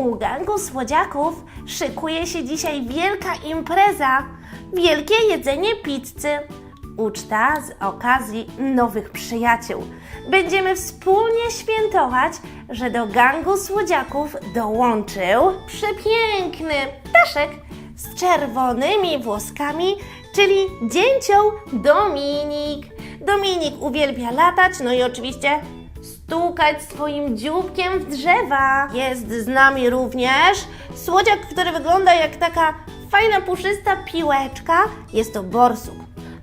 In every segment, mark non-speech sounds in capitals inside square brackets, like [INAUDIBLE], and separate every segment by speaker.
Speaker 1: U gangu słodziaków szykuje się dzisiaj wielka impreza. Wielkie jedzenie pizzy. Uczta z okazji nowych przyjaciół. Będziemy wspólnie świętować, że do gangu słodziaków dołączył przepiękny ptaszek z czerwonymi włoskami, czyli dzięcioł Dominik. Dominik uwielbia latać, no i oczywiście stukać swoim dzióbkiem w drzewa. Jest z nami również słodziak, który wygląda jak taka fajna, puszysta piłeczka. Jest to borsuk.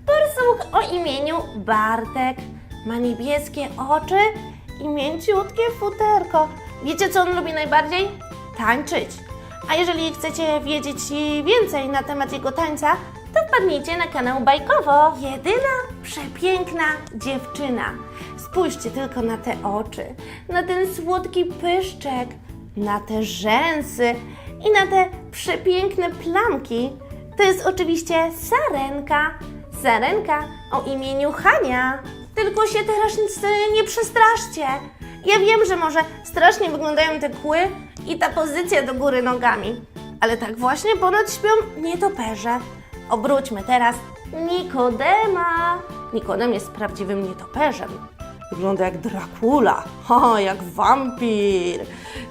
Speaker 1: Borsuk o imieniu Bartek. Ma niebieskie oczy i mięciutkie futerko. Wiecie, co on lubi najbardziej? Tańczyć. A jeżeli chcecie wiedzieć więcej na temat jego tańca, to wpadnijcie na kanał Bajkowo. Jedyna przepiękna dziewczyna. Spójrzcie tylko na te oczy, na ten słodki pyszczek, na te rzęsy i na te przepiękne plamki. To jest oczywiście Sarenka. Sarenka o imieniu Hania. Tylko się teraz nic nie przestraszcie. Ja wiem, że może strasznie wyglądają te kły i ta pozycja do góry nogami, ale tak właśnie ponoć śpią nietoperze. Obróćmy teraz Nikodema. Nikodem jest prawdziwym nietoperzem. Wygląda jak Dracula, [LAUGHS] o, jak wampir.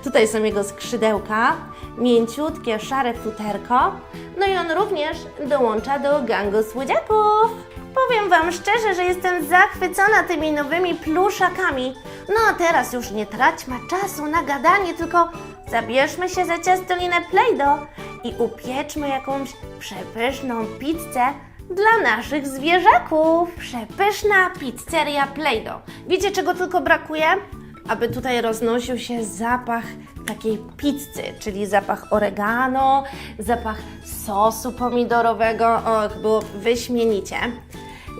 Speaker 1: Tutaj są jego skrzydełka, mięciutkie, szare futerko. No i on również dołącza do gangu słodziaków. Powiem Wam szczerze, że jestem zachwycona tymi nowymi pluszakami. No a teraz już nie traćmy czasu na gadanie, tylko zabierzmy się za ciastolinę Play-Doh i upieczmy jakąś przepyszną pizzę dla naszych zwierzaków. Przepyszna pizzeria Play-Doh. Wiecie czego tylko brakuje? Aby tutaj roznosił się zapach takiej pizzy, czyli zapach oregano, zapach sosu pomidorowego. Och, było wyśmienicie.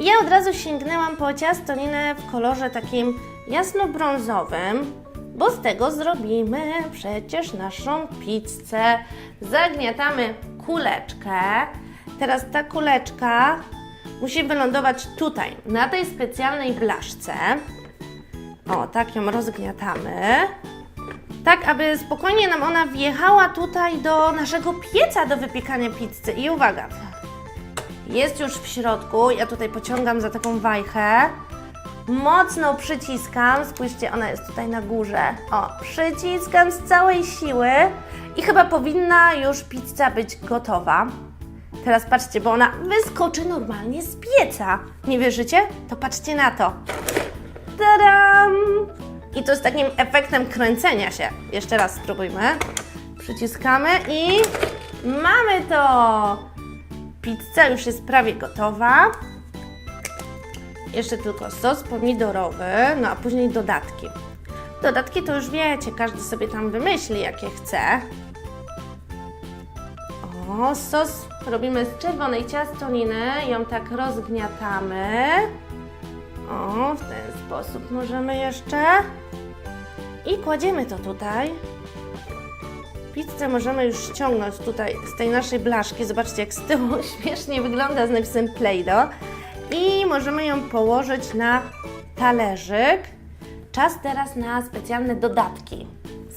Speaker 1: Ja od razu sięgnęłam po ciastolinę w kolorze takim jasno-brązowym, bo z tego zrobimy przecież naszą pizzę. Zagniatamy kuleczkę. Teraz ta kuleczka musi wylądować tutaj, na tej specjalnej blaszce. O, tak ją rozgniatamy. Tak, aby spokojnie nam ona wjechała tutaj do naszego pieca do wypiekania pizzy. I uwaga, jest już w środku. Ja tutaj pociągam za taką wajchę. Mocno przyciskam. Spójrzcie, ona jest tutaj na górze. O, przyciskam z całej siły i chyba powinna już pizza być gotowa. Teraz patrzcie, bo ona wyskoczy normalnie z pieca. Nie wierzycie? To patrzcie na to. Tadam! I to z takim efektem kręcenia się. Jeszcze raz spróbujmy. Przyciskamy i mamy to! Pizza już jest prawie gotowa. Jeszcze tylko sos pomidorowy, no a później dodatki. Dodatki to już wiecie, każdy sobie tam wymyśli jakie chce. O, sos robimy z czerwonej ciastoliny, ją tak rozgniatamy. O, w ten sposób możemy jeszcze. I kładziemy to tutaj. Pizzę możemy już ściągnąć tutaj z tej naszej blaszki. Zobaczcie, jak z tyłu [LAUGHS] śmiesznie wygląda z napisem Play-Doh. I możemy ją położyć na talerzyk. Czas teraz na specjalne dodatki.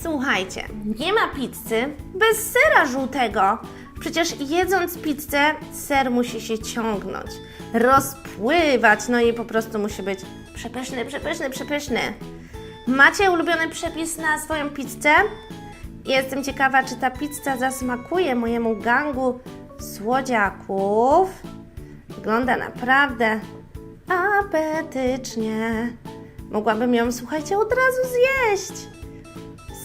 Speaker 1: Słuchajcie, nie ma pizzy bez sera żółtego. Przecież jedząc pizzę, ser musi się ciągnąć, rozpływać, no i po prostu musi być przepyszny, przepyszny, przepyszny. Macie ulubiony przepis na swoją pizzę? Jestem ciekawa, czy ta pizza zasmakuje mojemu gangu słodziaków. Wygląda naprawdę apetycznie. Mogłabym ją, słuchajcie, od razu zjeść.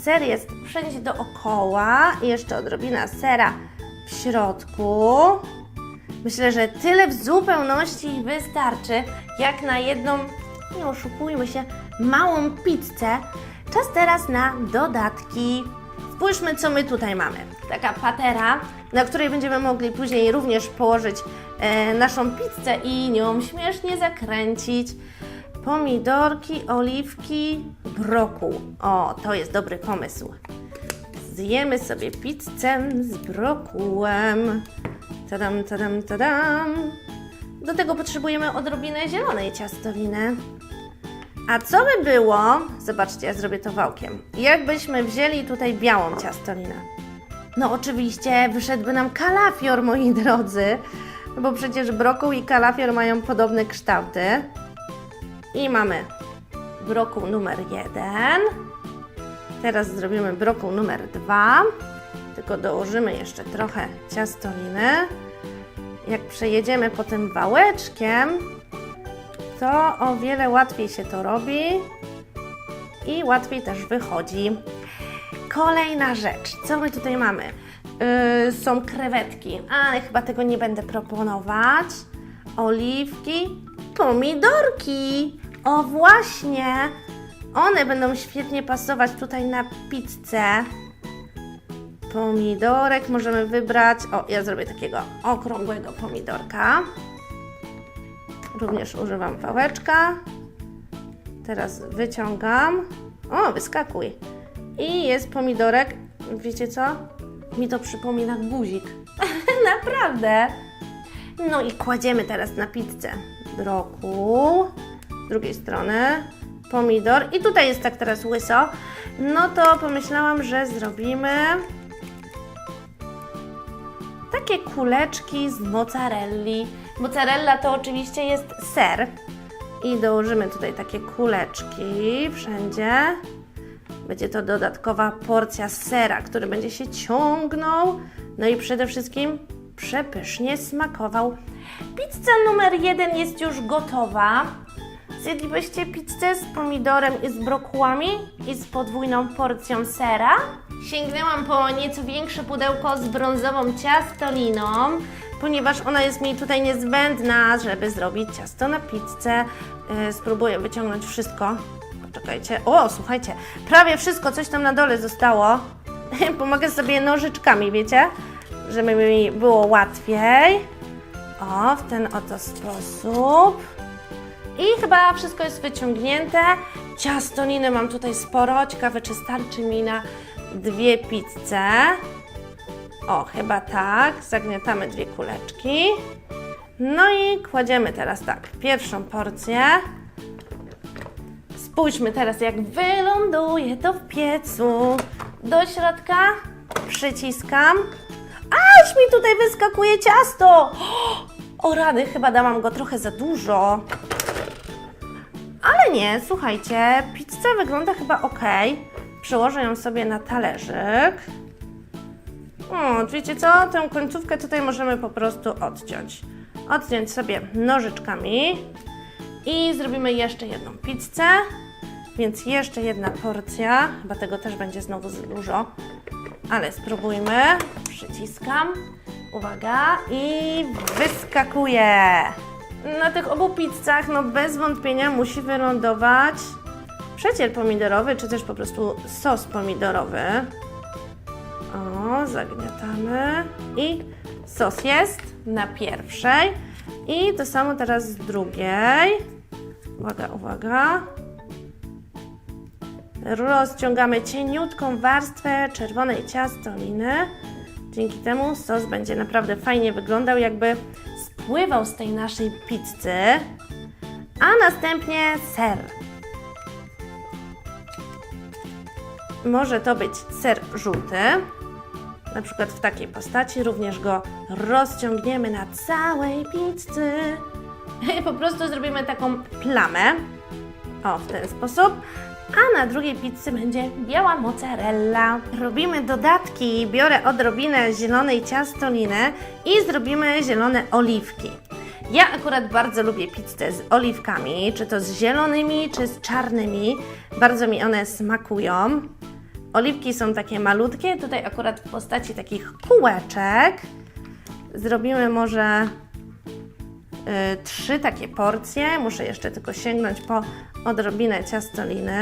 Speaker 1: Ser jest wszędzie dookoła i jeszcze odrobina sera w środku. Myślę, że tyle w zupełności wystarczy, jak na jedną, nie oszukujmy się, małą pizzę. Czas teraz na dodatki. Spójrzmy, co my tutaj mamy. Taka patera, na której będziemy mogli później również położyć e, naszą pizzę i nią śmiesznie zakręcić. Pomidorki, oliwki, brokuł. O, to jest dobry pomysł. Zjemy sobie pizzę z brokułem. Tadam, tadam, tadam. Do tego potrzebujemy odrobinę zielonej ciastoliny. A co by było, zobaczcie, ja zrobię to wałkiem, jakbyśmy wzięli tutaj białą ciastolinę? No oczywiście wyszedłby nam kalafior, moi drodzy, bo przecież brokuł i kalafior mają podobne kształty. I mamy brokuł numer jeden. Teraz zrobimy brokuł numer dwa. Tylko dołożymy jeszcze trochę ciastoliny. Jak przejedziemy po tym wałeczkiem, to o wiele łatwiej się to robi i łatwiej też wychodzi. Kolejna rzecz, co my tutaj mamy? Yy, są krewetki, ale chyba tego nie będę proponować. Oliwki, pomidorki. O właśnie, one będą świetnie pasować tutaj na pizzę. Pomidorek możemy wybrać. O, ja zrobię takiego okrągłego pomidorka. Również używam wałeczka. Teraz wyciągam. O, wyskakuj. I jest pomidorek. Wiecie co? Mi to przypomina guzik. [LAUGHS] Naprawdę. No i kładziemy teraz na pizzę brokuł. Z drugiej strony pomidor. I tutaj jest tak teraz łyso. No to pomyślałam, że zrobimy takie kuleczki z mozzarelli. Mozzarella to oczywiście jest ser. I dołożymy tutaj takie kuleczki wszędzie. Będzie to dodatkowa porcja sera, który będzie się ciągnął. No i przede wszystkim przepysznie smakował. Pizza numer jeden jest już gotowa. Zjedlibyście pizzę z pomidorem i z brokułami i z podwójną porcją sera? Sięgnęłam po nieco większe pudełko z brązową ciastoliną, ponieważ ona jest mi tutaj niezbędna, żeby zrobić ciasto na pizzę. Yy, spróbuję wyciągnąć wszystko. Poczekajcie. O, słuchajcie, prawie wszystko, coś tam na dole zostało. [LAUGHS] Pomogę sobie nożyczkami, wiecie? Żeby mi było łatwiej. O, w ten oto sposób. I chyba wszystko jest wyciągnięte. Ciastoniny mam tutaj sporo. Ciekawe, czy starczy mi na dwie pizze. O, chyba tak. Zagniatamy dwie kuleczki. No i kładziemy teraz tak, pierwszą porcję. Spójrzmy teraz, jak wyląduje to w piecu. Do środka przyciskam. Aż mi tutaj wyskakuje ciasto! [GASPS] O rady, chyba dałam go trochę za dużo. Nie, słuchajcie, pizza wygląda chyba ok. Przełożę ją sobie na talerzyk. O, wiecie co? Tę końcówkę tutaj możemy po prostu odciąć. Odciąć sobie nożyczkami i zrobimy jeszcze jedną pizzę. Więc jeszcze jedna porcja. Chyba tego też będzie znowu dużo. Ale spróbujmy. Przyciskam. Uwaga. I wyskakuje. Na tych obu pizzach, no bez wątpienia musi wylądować przecier pomidorowy, czy też po prostu sos pomidorowy. O, zagniatamy. I sos jest na pierwszej. I to samo teraz z drugiej. Uwaga, uwaga. Rozciągamy cieniutką warstwę czerwonej ciastoliny. Dzięki temu sos będzie naprawdę fajnie wyglądał, jakby spływał z tej naszej pizzy. A następnie ser. Może to być ser żółty, na przykład w takiej postaci. Również go rozciągniemy na całej pizzy. [LAUGHS] Po prostu zrobimy taką plamę. O, w ten sposób. A na drugiej pizzy będzie biała mozzarella. Robimy dodatki. Biorę odrobinę zielonej ciastoliny i zrobimy zielone oliwki. Ja akurat bardzo lubię pizzę z oliwkami, czy to z zielonymi, czy z czarnymi. Bardzo mi one smakują. Oliwki są takie malutkie, tutaj akurat w postaci takich kółeczek. Zrobimy może y, trzy takie porcje. Muszę jeszcze tylko sięgnąć po odrobinę ciastoliny.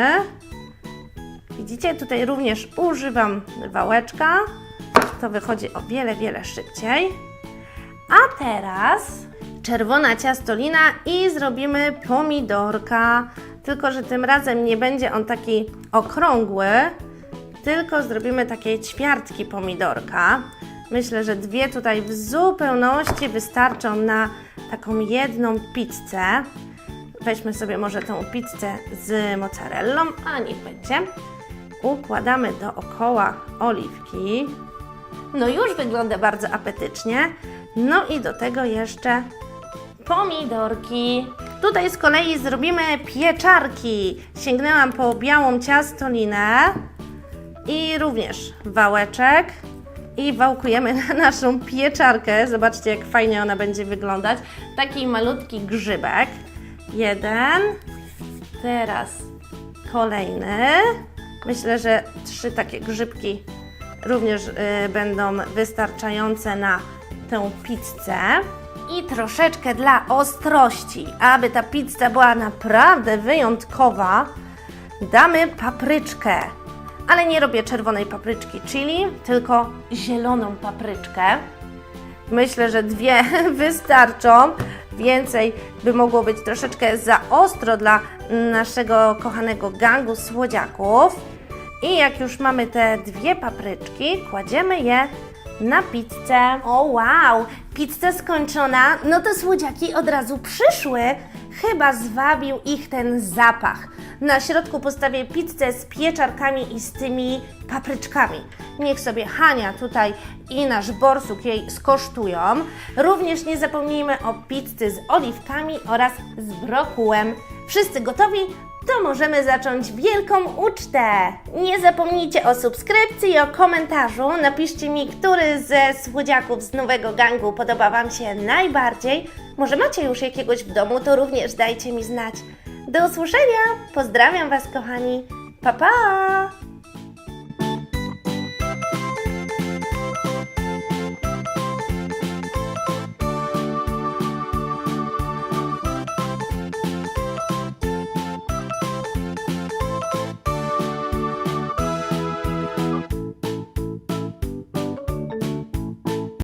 Speaker 1: Widzicie, tutaj również używam wałeczka. To wychodzi o wiele, wiele szybciej. A teraz czerwona ciastolina i zrobimy pomidorka. Tylko, że tym razem nie będzie on taki okrągły, tylko zrobimy takie ćwiartki pomidorka. Myślę, że dwie tutaj w zupełności wystarczą na taką jedną pizzę. Weźmy sobie może tę pizzę z mozzarellą, a niech będzie. Układamy dookoła oliwki. No już wygląda bardzo apetycznie. No i do tego jeszcze pomidorki. Tutaj z kolei zrobimy pieczarki. Sięgnęłam po białą ciastolinę i również wałeczek. I wałkujemy na naszą pieczarkę. Zobaczcie, jak fajnie ona będzie wyglądać. Taki malutki grzybek. Jeden. Teraz kolejny. Myślę, że trzy takie grzybki również y, będą wystarczające na tę pizzę. I troszeczkę dla ostrości, aby ta pizza była naprawdę wyjątkowa, damy papryczkę. Ale nie robię czerwonej papryczki chili, tylko zieloną papryczkę. Myślę, że dwie [LAUGHS] wystarczą. Więcej by mogło być troszeczkę za ostro dla naszego kochanego gangu słodziaków. I jak już mamy te dwie papryczki, kładziemy je na pizzę. O wow, pizza skończona. No to słodziaki od razu przyszły. Chyba zwabił ich ten zapach. Na środku postawię pizzę z pieczarkami i z tymi papryczkami. Niech sobie Hania tutaj i nasz borsuk jej skosztują. Również nie zapomnijmy o pizzy z oliwkami oraz z brokułem. Wszyscy gotowi? To możemy zacząć wielką ucztę. Nie zapomnijcie o subskrypcji i o komentarzu. Napiszcie mi, który ze słodziaków z nowego gangu podoba Wam się najbardziej. Może macie już jakiegoś w domu, to również dajcie mi znać. Do usłyszenia. Pozdrawiam Was, kochani. Pa pa!